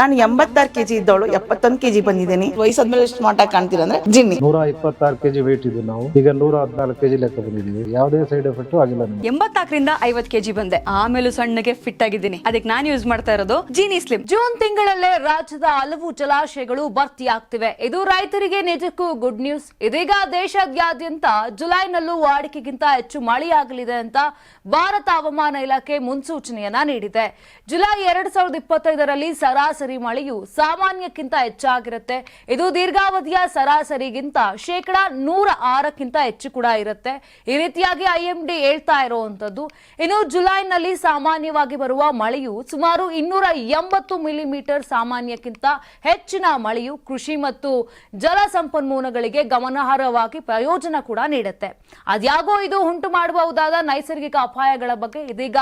ನಾನು ಎಂಬತ್ತಾರು ಕೆಜಿ ಇದ್ದವಳು ಎಪ್ಪತ್ತೊಂದು ಕೆಜಿ ಬಂದಿದ್ದೀನಿ. ವಯಸ್ಸಾದ್ಮೇಲೆ ಸ್ಮಾರ್ಟ್ ಆಗಿ ಕಾಣ್ತೀರ ಅಂದ್ರೆ ಜಿನ್ನಿ. ನೂರ ಇಪ್ಪತ್ತಾರು ಕೆಜಿ ವೇಟ್ ಇದ್ದು ನಾವು. ಈಗ ನೂರ ಹದಿನಾಲ್ಕು ಕೆಜಿ ಲೆಕ್ಕ ಬಂದಿದ್ದೀವಿ. ಯಾವುದೇ ಸೈಡ್ ಎಫೆಕ್ಟ್ ಆಗಿಲ್ಲ ಎಂಬತ್ತಾಕರಿಂದ ಎಂಬತ್ನಾಲ್ಕರಿಂದ ಐವತ್ ಕೆಜಿ ಬಂದೆ. ಆಮೇಲೆ ಸಣ್ಣಗೆ ಫಿಟ್ ಆಗಿದ್ದೀನಿ. ಅದಕ್ಕೆ ನಾನು ಯೂಸ್ ಮಾಡ್ತಾ ಇರೋದು ಜೀನಿ ಸ್ಲಿಮ್ ಜೂನ್ ತಿಂಗಳಲ್ಲೇ ರಾಜ್ಯದ ಹಲವು ಜಲಾಶಯಗಳು ಭರ್ತಿಯಾಗ್ತಿವೆ ಇದು ರೈತರಿಗೆ ನಿಜಕ್ಕೂ ಗುಡ್ ನ್ಯೂಸ್ ಇದೀಗ ದೇಶಾದ್ಯಂತ ಜುಲೈನಲ್ಲೂ ವಾಡಿಕೆಗಿಂತ ಹೆಚ್ಚು ಮಳೆಯಾಗಲಿದೆ ಅಂತ ಭಾರತ ಹವಾಮಾನ ಇಲಾಖೆ ಮುನ್ಸೂಚನೆಯನ್ನ ನೀಡಿದೆ. ಜುಲೈ ಎರಡ್ ಸಾವಿರದ ಇಪ್ಪತ್ತೈದರಲ್ಲಿ ಸರಾಸರಿ ಮಳೆಯು ಸಾಮಾನ್ಯಕ್ಕಿಂತ ಹೆಚ್ಚಾಗಿರುತ್ತೆ. ಇದು ದೀರ್ಘಾವಧಿಯ ಸರಾಸರಿಗಿಂತ ಶೇಕಡ ನೂರ ಆರಕ್ಕಿಂತ ಹೆಚ್ಚು ಕೂಡ ಇರುತ್ತೆ. ಈ ರೀತಿಯಾಗಿ ಐಎಂಡಿ ಹೇಳ್ತಾ ಇರುವಂತದ್ದು ಇನ್ನು ಜುಲೈನಲ್ಲಿ ಸಾಮಾನ್ಯವಾಗಿ ಬರುವ ಮಳೆಯು ಸುಮಾರು ಇನ್ನೂರ ಎಂಬತ್ತು ಮಿಲಿಮೀಟರ್ ಸಾಮಾನ್ಯಕ್ಕಿಂತ ಹೆಚ್ಚಿನ ಮಳೆಯು ಕೃಷಿ ಮತ್ತು ಜಲ ಸಂಪನ್ಮೂಲಗಳಿಗೆ ಗಮನಾರ್ಹವಾಗಿ ಪ್ರಯೋಜನ ಕೂಡ ನೀಡುತ್ತೆ. ಅದ್ಯಾಗೋ ಇದು ಉಂಟು ಮಾಡಬಹುದಾದ ನೈಸರ್ಗಿಕ ಅಪಾಯಗಳ ಬಗ್ಗೆ ಇದೀಗ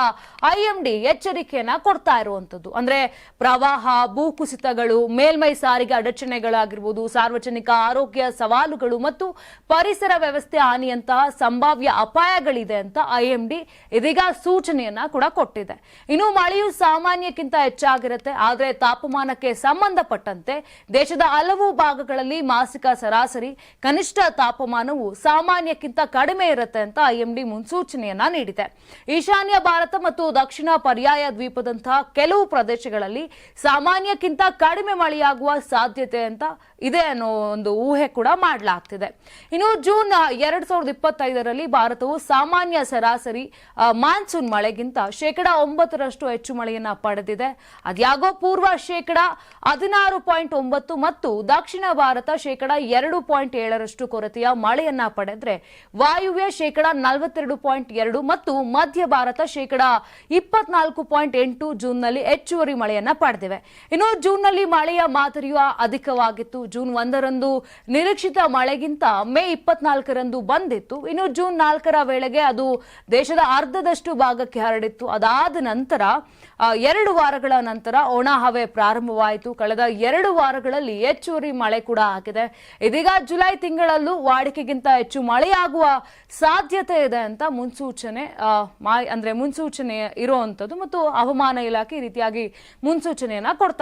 ಐಎಂಡಿ ಎಚ್ಚರಿಕೆಯನ್ನ ಕೊಡ್ತಾ ಇರುವಂತದ್ದು ಅಂದ್ರೆ ಪ್ರವಾಹ ಭೂಕುಸಿತಗಳು, ಮೇಲ್ಮೈ ಸಾರಿಗೆ ಅಡಚಣೆಗಳಾಗಿರ್ಬೋದು, ಸಾರ್ವಜನಿಕ ಆರೋಗ್ಯ ಸವಾಲುಗಳು ಮತ್ತು ಪರಿಸರ ವ್ಯವಸ್ಥೆ ಹಾನಿಯಂತಹ ಸಂಭಾವ್ಯ ಅಪಾಯಗಳಿದೆ ಅಂತ ಐಎಂಡಿ ಇದೀಗ ಸೂಚನೆಯನ್ನ ಕೂಡ ಕೊಟ್ಟಿದೆ. ಇನ್ನು ಮಳೆಯು ಸಾಮಾನ್ಯಕ್ಕಿಂತ ಹೆಚ್ಚಾಗಿರುತ್ತೆ, ಆದರೆ ತಾಪಮಾನಕ್ಕೆ ಸಂಬಂಧಪಟ್ಟಂತೆ ದೇಶದ ಹಲವು ಭಾಗಗಳಲ್ಲಿ ಮಾಸಿಕ ಸರಾಸರಿ ಕನಿಷ್ಠ ತಾಪಮಾನವು ಸಾಮಾನ್ಯಕ್ಕಿಂತ ಕಡಿಮೆ ಇರುತ್ತೆ ಅಂತ ಐಎಂಡಿ ಮುನ್ಸೂಚನೆಯನ್ನ ನೀಡಿದೆ. ಈಶಾನ್ಯ ಭಾರತ ಮತ್ತು ದಕ್ಷಿಣ ಪರ್ಯಾಯ ದ್ವೀಪದಂತಹ ಕೆಲವು ಪ್ರದೇಶಗಳಲ್ಲಿ ಸಾಮಾನ್ಯಕ್ಕಿಂತ ಕಡಿಮೆ ಮಳೆಯಾಗುವ ಸಾಧ್ಯತೆ ಅಂತ ಇದೆ ಅನ್ನೋ ಒಂದು ಊಹೆ ಕೂಡ ಮಾಡಲಾಗ್ತಿದೆ. ಇನ್ನು ಜೂನ್ ಎರಡ್ ಸಾವಿರದ ಇಪ್ಪತ್ತೈದರಲ್ಲಿ ಭಾರತವು ಸಾಮಾನ್ಯ ಸರಾಸರಿ ಮಾನ್ಸೂನ್ ಮಳೆಗಿಂತ ಶೇಕಡ ಒಂಬತ್ತರಷ್ಟು ಹೆಚ್ಚು ಮಳೆಯನ್ನ ಪಡೆದಿದೆ. ಅದ್ಯಾಗೋ ಪೂರ್ವ ಶೇಕಡ ಹದಿನಾರು ಪಾಯಿಂಟ್ ಒಂಬತ್ತು ಮತ್ತು ದಕ್ಷಿಣ ಭಾರತ ಶೇಕಡ ಎರಡು ಪಾಯಿಂಟ್ ಏಳರಷ್ಟು ಕೊರತೆಯ ಮಳೆಯನ್ನ ಪಡೆದ್ರೆ ವಾಯುವ್ಯ ಶೇಕಡ ನಲವತ್ತೆರಡು ಪಾಯಿಂಟ್ ಎರಡು ಮತ್ತು ಮಧ್ಯ ಭಾರತ ಶೇಕಡ ಇಪ್ಪತ್ನಾಲ್ಕು ಪಾಯಿಂಟ್ ಎಂಟು ಜೂನ್ನಲ್ಲಿ ಹೆಚ್ಚುವರಿ ಮಳೆಯನ್ನ ಪಡೆದಿವೆ. ಇನ್ನು ಜೂನ್ನಲ್ಲಿ ಮಳೆಯ ಮಾದರಿಯು ಅಧಿಕವಾಗಿತ್ತು. ಜೂನ್ ಒಂದರಂದು ನಿರೀಕ್ಷಿತ ಮಳೆಗಿಂತ ಮೇ ಇಪ್ಪತ್ನಾಲ್ಕರಂದು ಬಂದಿತ್ತು. ಇನ್ನು ಜೂನ್ ನಾಲ್ಕರ ವೇಳೆಗೆ ಅದು ದೇಶದ ಅರ್ಧದಷ್ಟು ಭಾಗಕ್ಕೆ ಹರಡಿತ್ತು. ಅದಾದ ನಂತರ ಎರಡು ವಾರಗಳ ನಂತರ ಒಣ ಹವೆ ಪ್ರಾರಂಭವಾಯಿತು. ಕಳೆದ ಎರಡು ವಾರಗಳಲ್ಲಿ ಹೆಚ್ಚುವರಿ ಮಳೆ ಕೂಡ ಆಗಿದೆ. ಇದೀಗ ಜುಲೈ ತಿಂಗಳಲ್ಲೂ ವಾಡಿಕೆಗಿಂತ ಹೆಚ್ಚು ಮಳೆಯಾಗುವ ಸಾಧ್ಯತೆ ಇದೆ ಅಂತ ಮುನ್ಸೂಚನೆ ಅಂದ್ರೆ ಮುನ್ಸೂಚನೆ ಇರುವಂತದ್ದು ಮತ್ತು ಹವಾಮಾನ ಇಲಾಖೆ ಈ ರೀತಿಯಾಗಿ ಮುನ್ಸೂಚನೆಯನ್ನ ಕೊಡ್ತಾ